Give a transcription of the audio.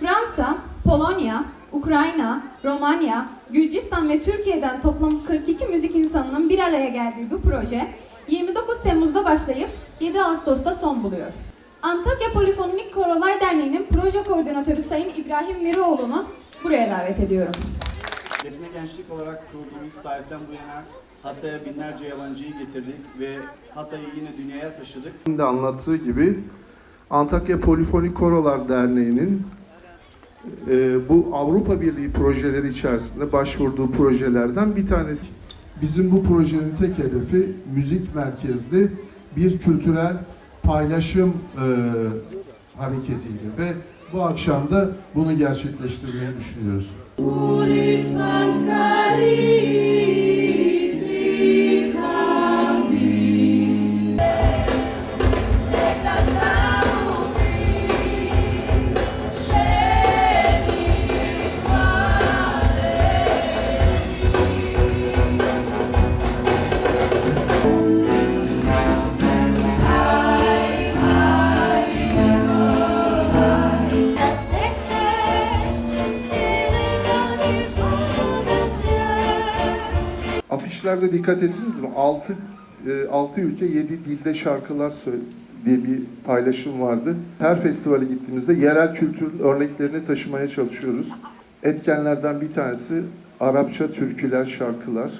Fransa, Polonya, Ukrayna, Romanya, Gürcistan ve Türkiye'den toplam 42 müzik insanının bir araya geldiği bu proje 29 Temmuz'da başlayıp 7 Ağustos'ta son buluyor. Antakya Polifonik Korolar Derneği'nin proje koordinatörü Sayın İbrahim Miroğlu'nu buraya davet ediyorum. Defne Gençlik olarak kurduğumuz tarihten bu yana Hatay'a binlerce yabancıyı getirdik ve Hatay'ı yine dünyaya taşıdık. de anlattığı gibi Antakya Polifonik Korolar Derneği'nin bu Avrupa Birliği projeleri içerisinde başvurduğu projelerden bir tanesi. Bizim bu projenin tek hedefi müzik merkezli bir kültürel paylaşım e, hareketiydi ve bu akşam da bunu gerçekleştirmeyi düşünüyoruz. Afişlerde dikkat ettiniz mi? 6 6 ülke 7 dilde şarkılar diye bir paylaşım vardı. Her festivale gittiğimizde yerel kültürün örneklerini taşımaya çalışıyoruz. Etkenlerden bir tanesi Arapça türküler, şarkılar.